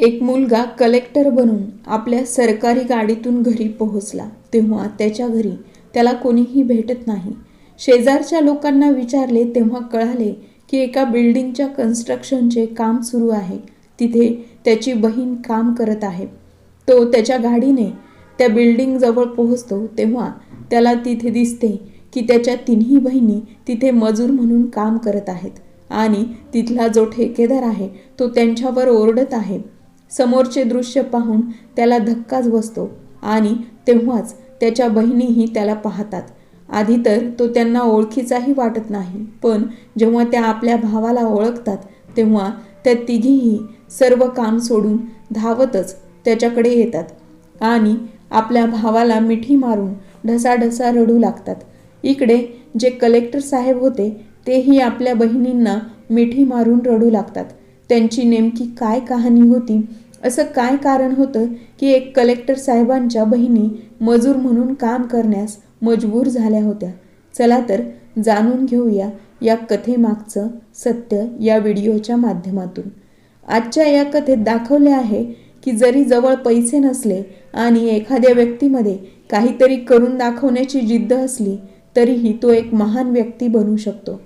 एक मुलगा कलेक्टर बनून आपल्या सरकारी गाडीतून घरी पोहोचला. तेव्हा त्याच्या घरी त्याला कोणीही भेटत नाही. शेजारच्या लोकांना विचारले तेव्हा कळाले की एका बिल्डिंगच्या कन्स्ट्रक्शनचे काम सुरू आहे. तिथे त्याची बहीण काम करत आहे. तो त्याच्या गाडीने त्या बिल्डिंगजवळ पोहोचतो तेव्हा त्याला तिथे दिसते की त्याच्या तिन्ही बहिणी तिथे मजूर म्हणून काम करत आहेत. आणि तिथला जो ठेकेदार आहे तो त्यांच्यावर ओरडत आहे. समोरचे दृश्य पाहून त्याला धक्काच बसतो आणि तेव्हाच त्याच्या बहिणीही त्याला पाहतात. आधी तर तो त्यांना ओळखीचाही वाटत नाही पण जेव्हा त्या आपल्या भावाला ओळखतात तेव्हा त्या तिघीही सर्व काम सोडून धावतच त्याच्याकडे येतात आणि आपल्या भावाला मिठी मारून ढसाढसा रडू लागतात. इकडे जे कलेक्टर साहेब होते तेही आपल्या बहिणींना मिठी मारून रडू लागतात. त्यांची नेमकी काय कहाणी होती? असं काय कारण होतं की एक कलेक्टर साहेबांच्या बहिणी मजूर म्हणून काम करण्यास मजबूर झाल्या होत्या? चला तर जाणून घेऊया या कथेमागचं सत्य या व्हिडिओच्या माध्यमातून. आजच्या या कथेत दाखवले आहे की जरी जवळ पैसे नसले आणि एखाद्या व्यक्तीमध्ये काहीतरी करून दाखवण्याची जिद्द असली तरीही तो एक महान व्यक्ती बनू शकतो.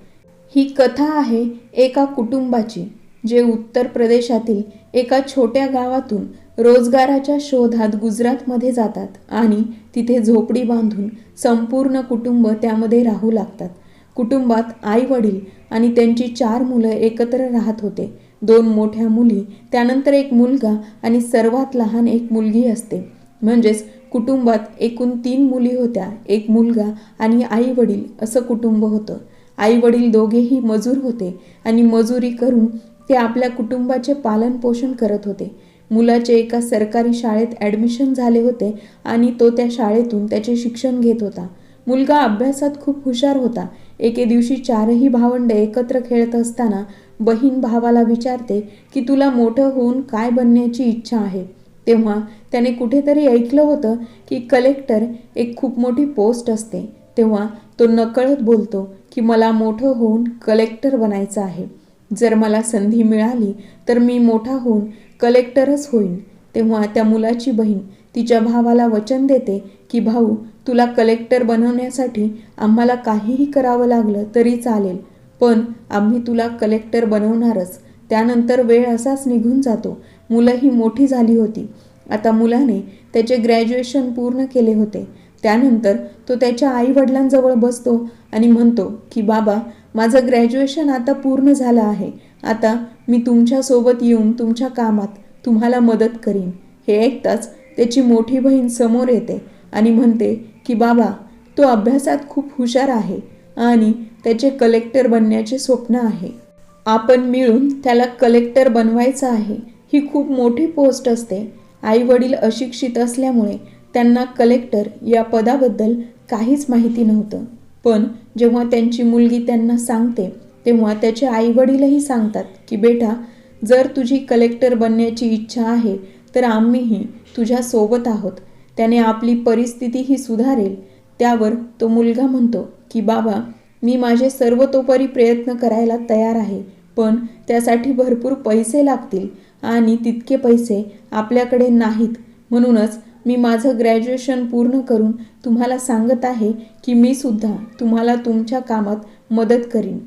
ही कथा आहे एका कुटुंबाची. जे उत्तर प्रदेशातील एका छोट्या गावातून रोजगाराच्या शोधात गुजरातमध्ये जातात आणि तिथे झोपडी बांधून संपूर्ण कुटुंब त्यामध्ये राहू लागतात. कुटुंबात आई वडील आणि त्यांची चार मुलं एकत्र राहत होते. दोन मोठ्या मुली त्यानंतर एक मुलगा आणि सर्वात लहान एक मुलगी असते. म्हणजेच कुटुंबात एकूण तीन मुली होत्या एक मुलगा आणि आई वडील असं कुटुंब होतं. आई वडील दोघेही मजूर होते आणि मजुरी करून ते आपल्या कुटुंबाचे पालनपोषण करत होते. मुलाचे एका सरकारी शाळेत ॲडमिशन झाले होते आणि तो त्या शाळेतून त्याचे शिक्षण घेत होता. मुलगा अभ्यासात खूप हुशार होता. एके दिवशी चारही भावंड एकत्र खेळत असताना बहीण भावाला विचारते की तुला मोठं होऊन काय बनण्याची इच्छा आहे? तेव्हा त्याने कुठेतरी ऐकलं होतं की कलेक्टर एक खूप मोठी पोस्ट असते. तेव्हा तो नकळत बोलतो की मला मोठं होऊन कलेक्टर बनायचं आहे. जर मला संधी मिळाली तर मी मोठा होऊन कलेक्टरच होईन. तेव्हा त्या मुलाची बहीण तिच्या भावाला वचन देते की भाऊ तुला कलेक्टर बनवण्यासाठी आम्हाला काहीही करावं लागलं तरी चालेल पण आम्ही तुला कलेक्टर बनवणारच. त्यानंतर वेळ असाच निघून जातो. मुलं ही मोठी झाली होती. आता मुलाने त्याचे ग्रॅज्युएशन पूर्ण केले होते. त्यानंतर तो त्याच्या आई वडिलांजवळ बसतो आणि म्हणतो की बाबा माझं ग्रॅज्युएशन आता पूर्ण झालं आहे. आता मी तुमच्यासोबत येऊन तुमच्या कामात तुम्हाला मदत करीन. हे ऐकताच त्याची मोठी बहीण समोर येते आणि म्हणते की बाबा तो अभ्यासात खूप हुशार आहे आणि त्याचे कलेक्टर बनण्याचे स्वप्न आहे. आपण मिळून त्याला कलेक्टर बनवायचं आहे. ही खूप मोठी पोस्ट असते. आई वडील अशिक्षित असल्यामुळे त्यांना कलेक्टर या पदाबद्दल काहीच माहिती नव्हतं. पण जेव्हा त्यांची मुलगी त्यांना सांगते तेव्हा त्याचे आई वडीलही सांगतात की बेटा जर तुझी कलेक्टर बनण्याची इच्छा आहे तर आम्हीही तुझ्या सोबत आहोत. त्याने आपली परिस्थितीही सुधारेल. त्यावर तो मुलगा म्हणतो की बाबा मी माझे सर्वतोपरी प्रयत्न करायला तयार आहे पण त्यासाठी भरपूर पैसे लागतील आणि तितके पैसे आपल्याकडे नाहीत. म्हणूनच मी माझं ग्रॅज्युएशन पूर्ण करून तुम्हाला सांगत आहे की मी सुद्धा तुम्हाला तुमच्या कामात मदत करीन.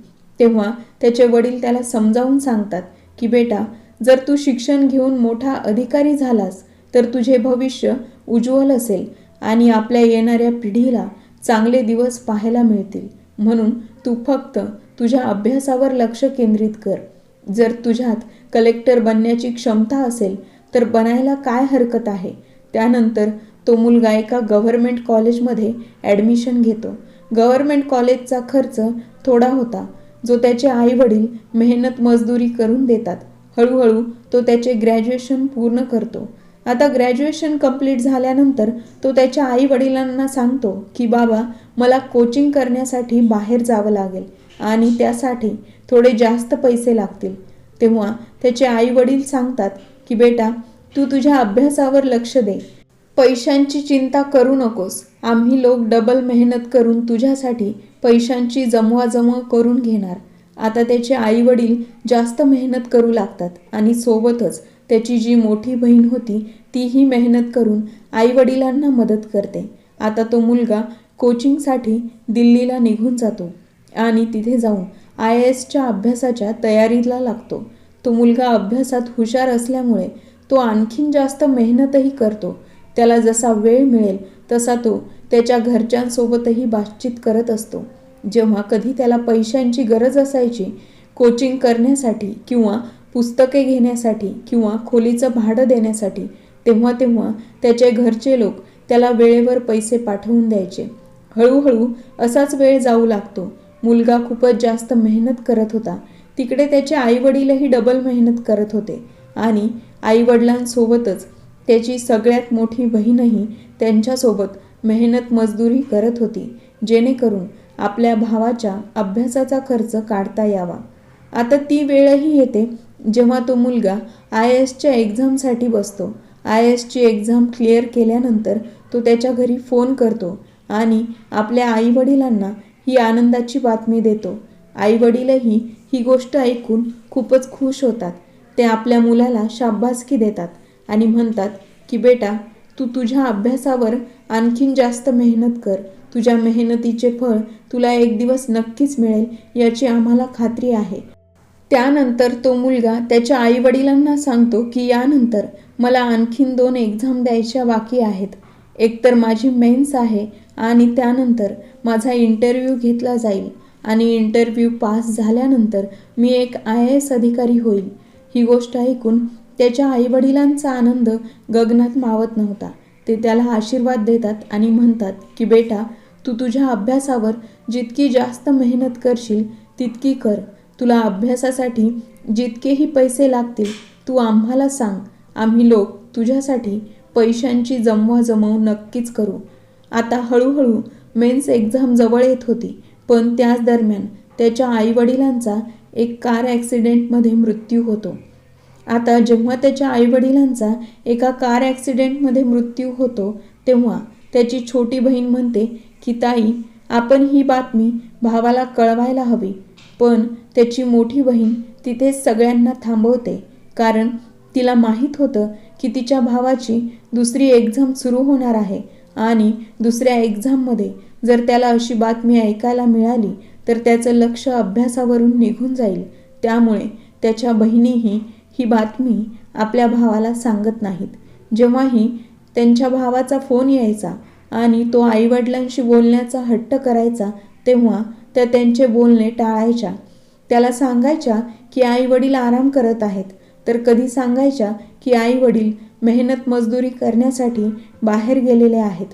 तेव्हा त्याचे वडील त्याला समजावून सांगतात की बेटा जर तू शिक्षण घेऊन मोठा अधिकारी झालास तर तुझे भविष्य उज्ज्वल असेल आणि आपल्या येणाऱ्या पिढीला चांगले दिवस पाहायला मिळतील. म्हणून तू फक्त तुझ्या अभ्यासावर लक्ष केंद्रित कर. जर तुझ्यात कलेक्टर बनण्याची क्षमता असेल तर बनायला काय हरकत आहे? त्यानंतर तो मुलगा एका गव्हर्मेंट कॉलेजमध्ये ॲडमिशन घेतो. गव्हर्मेंट कॉलेजचा खर्च थोडा होता जो त्याचे आई वडील मेहनत मजदुरी करून देतात. हळूहळू तो त्याचे ग्रॅज्युएशन पूर्ण करतो. आता ग्रॅज्युएशन कंप्लीट झाल्यानंतर तो त्याच्या आई वडिलांना सांगतो की बाबा मला कोचिंग करण्यासाठी बाहेर जावं लागेल आणि त्यासाठी थोडे जास्त पैसे लागतील. तेव्हा त्याचे आई वडील सांगतात की बेटा तू तुझ्या अभ्यासावर लक्ष दे. पैशांची चिंता करू नकोस. आम्ही लोक डबल मेहनत करून तुझ्यासाठी पैशांची जमवाजमव करून घेणार. आता त्याचे आई वडील जास्त मेहनत करू लागतात आणि सोबतच त्याची जी मोठी बहीण होती तीही मेहनत करून आईवडिलांना मदत करते. आता तो मुलगा कोचिंगसाठी दिल्लीला निघून जातो आणि तिथे जाऊन आय एसच्या अभ्यासाच्या तयारीला लागतो. तो मुलगा अभ्यासात हुशार असल्यामुळे तो आणखीन जास्त मेहनतही करतो. त्याला जसा वेळ मिळेल तसा तो त्याच्या घरच्यांसोबतही बातचीत करत असतो. जेव्हा कधी त्याला पैशांची गरज असायची कोचिंग करण्यासाठी किंवा पुस्तके घेण्यासाठी किंवा खोलीचं भाडं देण्यासाठी तेव्हा तेव्हा त्याचे घरचे लोक त्याला वेळेवर पैसे पाठवून द्यायचे. हळूहळू असाच वेळ जाऊ लागतो. मुलगा खूपच जास्त मेहनत करत होता. तिकडे त्याचे आईवडीलही डबल मेहनत करत होते. आणि आईवडिलांसोबतच त्याची सगळ्यात मोठी बहीणही त्यांच्यासोबत मेहनत मजदुरी करत होती. जेणेकरून आपल्या भावाच्या अभ्यासाचा खर्च काढता यावा. आता ती वेळही येते जेव्हा तो मुलगा आय एसच्या एक्झामसाठी बसतो. आय एसची एक्झाम क्लिअर केल्यानंतर तो त्याच्या घरी फोन करतो आणि आपल्या आईवडिलांना ही आनंदाची बातमी देतो. आईवडीलही ही गोष्ट ऐकून खूपच खुश होतात. ते आपल्या मुलाला शाब्बासकी देतात आणि म्हणतात की बेटा तू तुझ्या अभ्यासावर आणखीन जास्त मेहनत कर. तुझ्या मेहनतीचे फळ तुला एक दिवस नक्कीच मिळेल याची आम्हाला खात्री आहे. त्यानंतर तो मुलगा त्याच्या आईवडिलांना सांगतो की यानंतर मला आणखीन दोन एक्झाम द्यायच्या बाकी आहेत. एकतर माझी मेन्स आहे आणि त्यानंतर माझा इंटरव्ह्यू घेतला जाईल आणि इंटरव्ह्यू पास झाल्यानंतर मी एक आय एस अधिकारी होईल. ही गोष्ट ऐकून त्याच्या आईवडिलांचा आनंद गगनात मावत नव्हता. ते त्याला आशीर्वाद देतात आणि म्हणतात की बेटा तू तुझ्या अभ्यासावर जितकी जास्त मेहनत करशील तितकी कर. तुला अभ्यासासाठी जितकेही पैसे लागतील तू आम्हाला सांग. आम्ही लोक तुझ्यासाठी पैशांची जमवाजमव नक्कीच करू. आता हळूहळू मेन्स एक्झाम जवळ येत होती पण त्याच दरम्यान त्याच्या आईवडिलांचा एक कार ॲक्सिडेंटमध्ये मृत्यू होतो. आता जेव्हा त्याच्या आईवडिलांचा एका कार ॲक्सिडेंटमध्ये मृत्यू होतो तेव्हा त्याची छोटी बहीण म्हणते की ताई आपण ही बातमी भावाला कळवायला हवी पण त्याची मोठी बहीण तिथेच सगळ्यांना थांबवते कारण तिला माहीत होतं की तिच्या भावाची दुसरी एक्झाम सुरू होणार आहे आणि दुसऱ्या एक्झाममध्ये जर त्याला अशी बातमी ऐकायला मिळाली तर त्याचं लक्ष अभ्यासावरून निघून जाईल. त्यामुळे त्याच्या बहिणीही ही बातमी आपल्या भावाला सांगत नाहीत. जेव्हाही त्यांच्या भावाचा फोन यायचा आणि तो आईवडिलांशी बोलण्याचा हट्ट करायचा तेव्हा त्या त्यांचे बोलणे टाळायच्या. त्याला सांगायच्या की आईवडील आराम करत आहेत. तर कधी सांगायच्या की आईवडील मेहनत मजदुरी करण्यासाठी बाहेर गेलेले आहेत.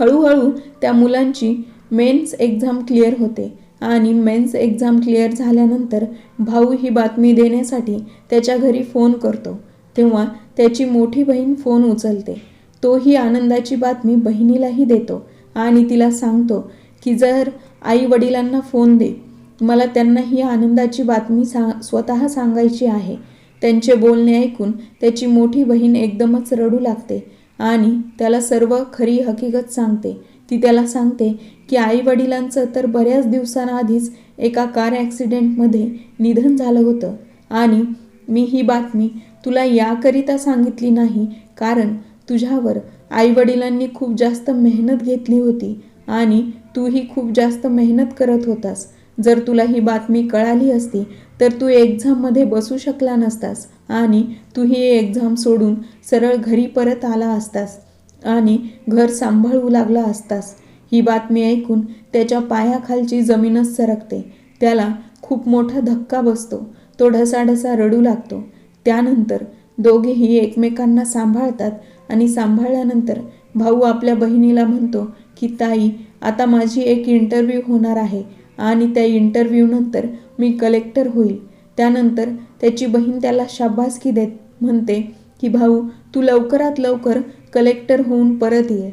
हळूहळू त्या मुलांची मेन्स एक्झाम क्लिअर होते. आणि मेन्स एक्झाम क्लिअर झाल्यानंतर भाऊ ही बातमी देण्यासाठी त्याच्या घरी फोन करतो. तेव्हा त्याची मोठी बहीण फोन उचलते. तो ही आनंदाची बातमी बहिणीलाही देतो आणि तिला सांगतो की जर आई वडिलांना फोन दे. मला त्यांना ही आनंदाची बातमी सा स्वतः सांगायची आहे. त्यांचे बोलणे ऐकून त्याची मोठी बहीण एकदमच रडू लागते आणि त्याला सर्व खरी हकीकत सांगते. ती त्याला सांगते की आई वडिलांचं तर बऱ्याच दिवसांआधीच एका कार ॲक्सिडेंटमध्ये निधन झालं होतं. आणि मी ही बातमी तुला याकरिता सांगितली नाही कारण तुझ्यावर आईवडिलांनी खूप जास्त मेहनत घेतली होती आणि तूही खूप जास्त मेहनत करत होतास. जर तुला ही बातमी कळाली असती तर तू एक्झाममध्ये बसू शकला नसतास आणि तू ही एक्झाम सोडून सरळ घरी परत आला असतास. आणि घर सांभाळू लागला असतास. ही बातमी ऐकून त्याच्या पायाखालची जमीनच सरकते. त्याला खूप मोठा धक्का बसतो. तो ढसाढसा रडू लागतो. त्यानंतर दोघेही एकमेकांना सांभाळतात आणि सांभाळल्यानंतर भाऊ आपल्या बहिणीला म्हणतो की ताई आता माझी एक इंटरव्ह्यू होणार आहे आणि त्या इंटरव्ह्यूनंतर मी कलेक्टर होईल. त्यानंतर त्याची बहीण त्याला शाबासकी देत म्हणते की भाऊ तू लवकरात लवकर कलेक्टर होऊन परत ये.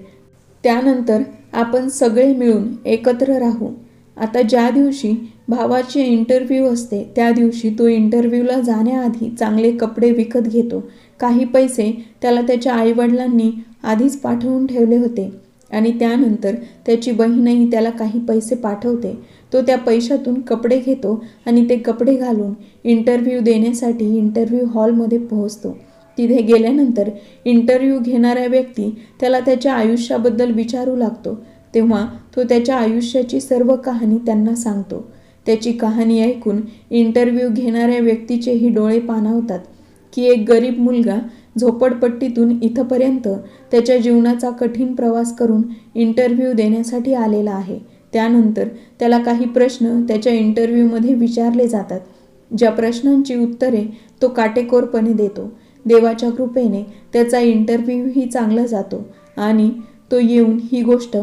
त्यानंतर आपण सगळे मिळून एकत्र राहू. आता ज्या दिवशी भावाचे इंटरव्ह्यू असते त्या दिवशी तो इंटरव्ह्यूला जाण्याआधी चांगले कपडे विकत घेतो. काही पैसे त्याला त्याच्या आईवडिलांनी आधीच पाठवून ठेवले होते आणि त्यानंतर त्याची बहीणही त्याला काही पैसे पाठवते. तो त्या पैशातून कपडे घेतो आणि ते कपडे घालून इंटरव्ह्यू देण्यासाठी इंटरव्ह्यू हॉलमध्ये पोहोचतो. तिथे गेल्यानंतर इंटरव्ह्यू घेणारा व्यक्ती त्याला त्याच्या आयुष्याबद्दल विचारू लागतो. तेव्हा तो त्याच्या आयुष्याची सर्व कहाणी त्यांना सांगतो. त्याची कहाणी ऐकून इंटरव्ह्यू घेणाऱ्या व्यक्तीचेही डोळे पाणावतात की एक गरीब मुलगा झोपडपट्टीतून इथपर्यंत त्याच्या जीवनाचा कठीण प्रवास करून इंटरव्ह्यू देण्यासाठी आलेला आहे. त्यानंतर त्याला काही प्रश्न त्याच्या इंटरव्ह्यूमध्ये विचारले जातात. ज्या प्रश्नांची उत्तरे तो काटेकोरपणे देतो. देवाच्या कृपेने त्याचा इंटरव्ह्यूही चांगला जातो. आणि तो येऊन ही गोष्ट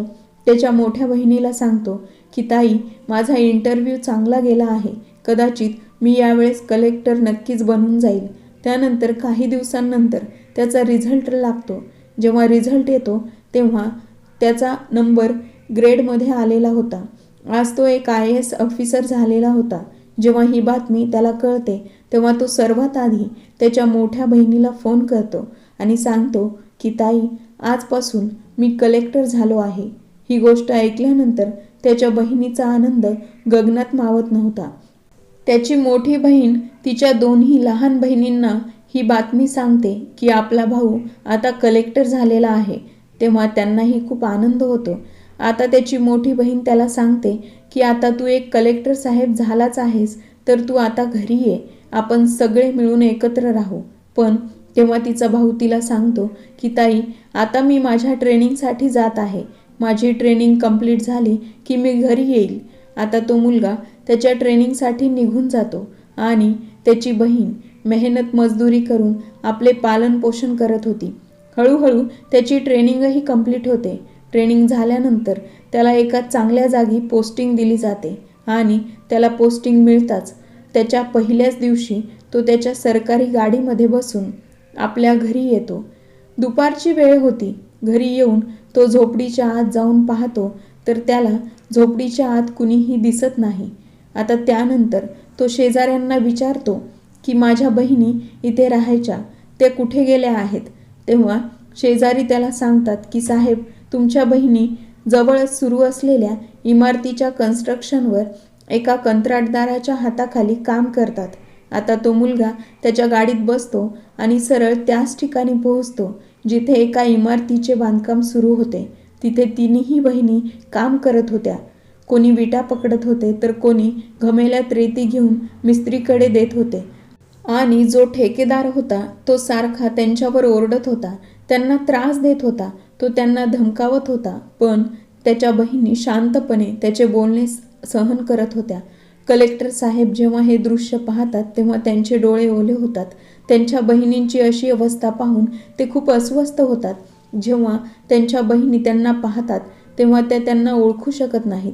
त्याच्या मोठ्या बहिणीला सांगतो की ताई माझा इंटरव्ह्यू चांगला गेला आहे. कदाचित मी यावेळेस कलेक्टर नक्कीच बनून जाईल. त्यानंतर काही दिवसांनंतर त्याचा रिझल्ट लागतो. जेव्हा रिझल्ट येतो तेव्हा त्याचा नंबर ग्रेडमध्ये आलेला होता. आज तो एक आय एस ऑफिसर झालेला होता. जेव्हा ही बातमी त्याला कळते तेव्हा तो सर्वात आधी त्याच्या मोठ्या बहिणीला फोन करतो आणि सांगतो की ताई आजपासून मी कलेक्टर झालो आहे. ही गोष्ट ऐकल्यानंतर त्याच्या बहिणीचा आनंद गगनात मावत नव्हता. त्याची मोठी बहीण तिच्या दोन्ही लहान बहिणींना ही बातमी सांगते की आपला भाऊ आता कलेक्टर झालेला आहे. तेव्हा त्यांनाही खूप आनंद होतो. आता त्याची मोठी बहीण त्याला सांगते की आता तू एक कलेक्टर साहेब झालाच आहेस तर तू आता घरी ये. आपण सगळे मिळून एकत्र राहू. पण तेव्हा तिचा भाऊ तिला सांगतो की ताई आता मी माझ्या ट्रेनिंगसाठी जात आहे. माझी ट्रेनिंग कंप्लीट झाली की मी घरी येईल. आता तो मुलगा त्याच्या ट्रेनिंगसाठी निघून जातो आणि त्याची बहीण मेहनत मजदुरी करून आपले पालनपोषण करत होती. हळूहळू त्याची ट्रेनिंगही कंप्लीट होते. ट्रेनिंग झाल्यानंतर त्याला एका चांगल्या जागी पोस्टिंग दिली जाते आणि त्याला पोस्टिंग मिळताच त्याच्या पहिल्याच दिवशी तो त्याच्या सरकारी गाडीमध्ये बसून आपल्या घरी येतो. दुपारची वेळ होती. घरी येऊन तो झोपडीच्या आत जाऊन पाहतो तर त्याला झोपडीच्या आत कुणीही दिसत नाही. आता त्यानंतर तो शेजाऱ्यांना विचारतो की माझ्या बहिणी इथे राहायच्या. त्या कुठे गेल्या आहेत? तेव्हा शेजारी त्याला सांगतात की साहेब तुमच्या बहिणी जवळच सुरू असलेल्या इमारतीच्या कन्स्ट्रक्शनवर एका कंत्राटदाराच्या हाताखाली काम करतात. आता तो मुलगा त्याच्या गाडीत बसतो आणि सरळ त्याच ठिकाणी पोहोचतो जिथे एका इमारतीचे बांधकाम सुरू होते. तिथे तिन्ही बहिणी काम करत होत्या. कोणी विटा पकडत होते तर कोणी घमेल्यात रेती घेऊन मिस्त्रीकडे देत होते. आणि जो ठेकेदार होता तो सारखा त्यांच्यावर ओरडत होता. त्यांना त्रास देत होता. तो त्यांना धमकावत होता पण त्याच्या बहिणी शांतपणे त्याचे बोलणे सहन करत होत्या. कलेक्टर साहेब जेव्हा हे दृश्य पाहतात तेव्हा त्यांचे डोळे ओले होतात. त्यांच्या बहिणींची अशी अवस्था पाहून ते खूप अस्वस्थ होतात. जेव्हा त्यांच्या बहिणी त्यांना पाहतात तेव्हा त्या त्यांना ओळखू शकत नाहीत.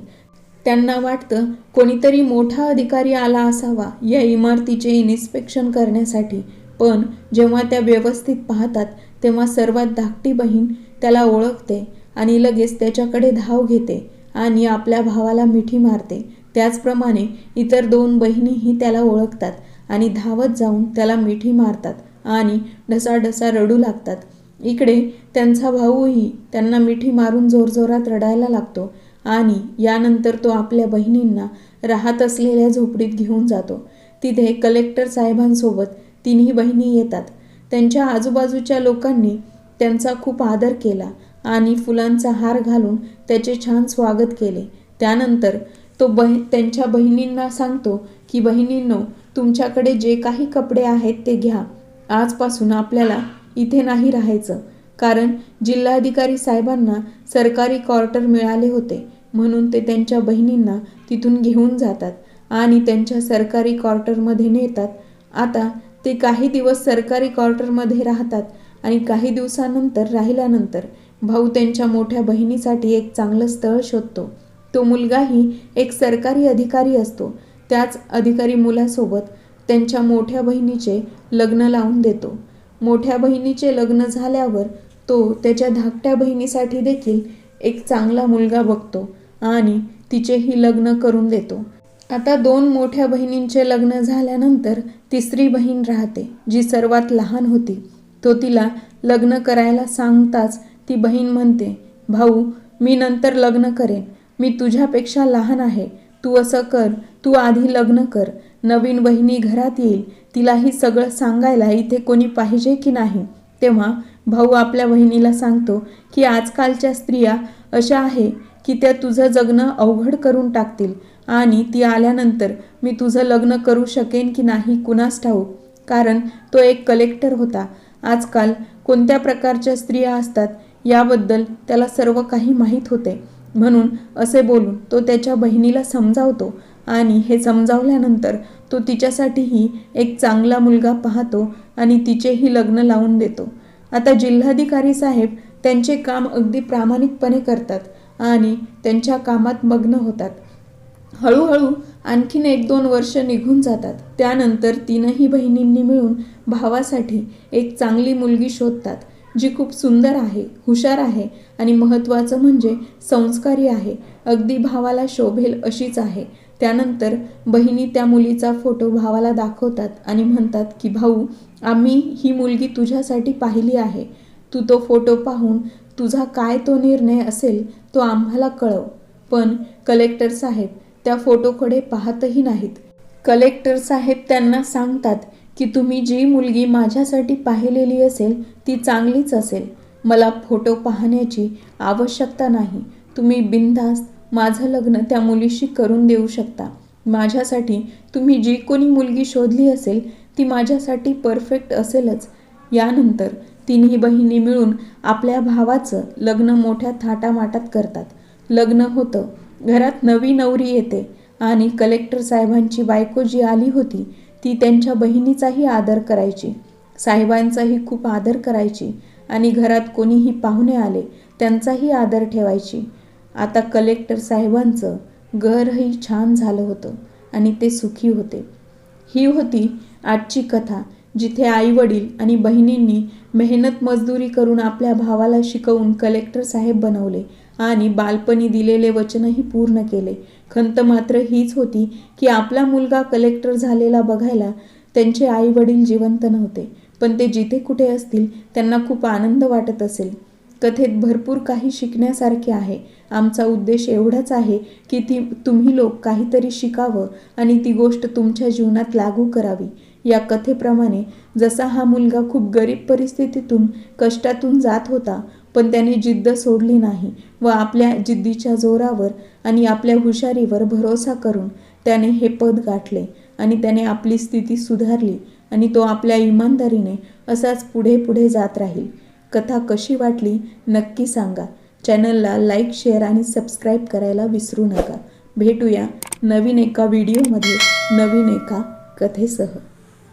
त्यांना वाटतं कोणीतरी मोठा अधिकारी आला असावा या इमारतीचे इन्स्पेक्शन करण्यासाठी. पण जेव्हा त्या व्यवस्थित पाहतात तेव्हा सर्वात धाकटी बहीण त्याला ओळखते आणि लगेच त्याच्याकडे धाव घेते आणि आपल्या भावाला मिठी मारते. त्याचप्रमाणे इतर दोन बहिणीही त्याला ओळखतात आणि धावत जाऊन त्याला मिठी मारतात आणि ढसाढसा रडू लागतात. इकडे त्यांचा भाऊही त्यांना मिठी मारून जोरजोरात रडायला लागतो आणि यानंतर तो आपल्या बहिणींना राहत असलेल्या झोपडीत घेऊन जातो. तिथे कलेक्टर साहेबांसोबत तिन्ही बहिणी येतात. त्यांच्या आजूबाजूच्या लोकांनी त्यांचा खूप आदर केला आणि फुलांचा हार घालून त्याचे छान स्वागत केले. त्यानंतर तो बहि त्यांच्या बहिणींना सांगतो की बहिणींनो तुमच्याकडे जे काही कपडे आहेत ते घ्या. आजपासून आपल्याला इथे नाही राहायचं. कारण जिल्हाधिकारी साहेबांना सरकारी क्वार्टर मिळाले होते. म्हणून ते त्यांच्या बहिणींना तिथून घेऊन जातात आणि त्यांच्या सरकारी क्वार्टरमध्ये नेतात. आता ते काही दिवस सरकारी क्वार्टरमध्ये राहतात आणि काही दिवसानंतर राहिल्यानंतर भाऊ त्यांच्या मोठ्या बहिणीसाठी एक चांगलं स्थळ शोधतो. तो मुलगाही एक सरकारी अधिकारी असतो. त्याच अधिकारी मुलासोबत त्यांच्या मोठ्या बहिणीचे लग्न लावून देतो. मोठ्या बहिणीचे लग्न झाल्यावर तो त्याच्या धाकट्या बहिणीसाठी देखील एक चांगला मुलगा बघतो आणि तिचेही लग्न करून देतो. आता दोन मोठ्या बहिणींचे लग्न झाल्यानंतर तिसरी बहीण राहते जी सर्वात लहान होती. तो तिला लग्न करायला सांगताच ती बहीण म्हणते भाऊ मी नंतर लग्न करेन. मी तुझ्यापेक्षा लहान आहे. तू असं कर. तू आधी लग्न कर. नवीन बहिणी घरात येईल. तिलाही सगळं सांगायला इथे कोणी पाहिजे की नाही? तेव्हा भाऊ आपल्या बहिणीला सांगतो की आजकालच्या स्त्रिया अशा आहे की त्या तुझं जगणं अवघड करून टाकतील आणि ती आल्यानंतर मी तुझं लग्न करू शकेन की नाही कुणास ठाऊक. कारण तो एक कलेक्टर होता. आजकाल कोणत्या प्रकारच्या स्त्रिया असतात याबद्दल त्याला सर्व काही माहीत होते. म्हणून असे बोलून तो त्याच्या बहिणीला समजावतो आणि हे समजावल्यानंतर तो तिच्यासाठीही एक चांगला मुलगा पाहतो आणि तिचेही लग्न लावून देतो. आता जिल्हाधिकारी साहेब त्यांचे काम अगदी प्रामाणिकपणे करतात आणि त्यांच्या कामात मग्न होतात. हळूहळू आणखीन एक दोन वर्ष निघून जातात. त्यानंतर तीनही बहिणींनी मिळून भावासाठी एक चांगली मुलगी शोधतात जी खूप सुंदर आहे हुशार आहे आणि महत्त्वाचं म्हणजे संस्कारी आहे. अगदी भावाला शोभेल अशीच आहे. त्यानंतर बहिणी त्या मुलीचा फोटो भावाला दाखवतात आणि म्हणतात की भाऊ आम्ही ही मुलगी तुझ्यासाठी पाहिली आहे. तू तो फोटो पाहून तुझा काय तो निर्णय असेल तो आम्हाला कळव. पण कलेक्टर साहेब त्या फोटोकडे पाहतही नाहीत. कलेक्टर साहेब त्यांना सांगतात की तुम्ही जी मुलगी माझ्यासाठी पाहिलेली असेल ती चांगलीच असेल. मला फोटो पाहण्याची आवश्यकता नाही. तुम्ही बिनधास्त माझं लग्न त्या मुलीशी करून देऊ शकता. माझ्यासाठी तुम्ही जी कोणी मुलगी शोधली असेल ती माझ्यासाठी परफेक्ट असेलच. यानंतर तिन्ही बहिणी मिळून आपल्या भावाचं लग्न मोठ्या थाटामाटात करतात. लग्न होतं. घरात नवी नवरी येते आणि कलेक्टर साहेबांची बायको जी आली होती ती त्यांच्या बहिणीचाही आदर करायची. साहेबांचाही खूप आदर करायची आणि घरात कोणीही पाहुणे आले त्यांचाही आदर ठेवायची. आता कलेक्टर साहेबांचं घरही छान झालं होतं आणि ते सुखी होते. ही होती आजची कथा जिथे आई वडील आणि बहिणींनी मेहनत मजदुरी करून आपल्या भावाला शिकवून कलेक्टर साहेब बनवले आणि बालपणी दिलेले वचनही पूर्ण केले. खंत मात्र हीच होती की आपला मुलगा कलेक्टर झालेला बघायला त्यांचे आई वडील जिवंत नव्हते. पण ते जिथे कुठे असतील त्यांना खूप आनंद वाटत असेल. कथेत भरपूर काही शिकण्यासारखे आहे. आमचा उद्देश एवढाच आहे की ती तुम्ही लोक काहीतरी शिकावं आणि ती गोष्ट तुमच्या जीवनात लागू करावी. या कथेप्रमाणे जसा हा मुलगा खूप गरीब परिस्थितीतून कष्टातून जात होता पण त्याने जिद्द सोडली नाही व आपल्या जिद्दीच्या जोरावर आणि आपल्या हुशारीवर भरोसा करून त्याने हे पद गाठले आणि त्याने आपली स्थिती सुधारली आणि तो आपल्या इमानदारीने असाच पुढे पुढे जात राहील. कथा कशी वाटली नक्की सांगा. चॅनलला लाईक शेअर आणि सबस्क्राईब करायला विसरू नका. भेटूया नवीन एका व्हिडिओमध्ये नवीन एका कथेसह.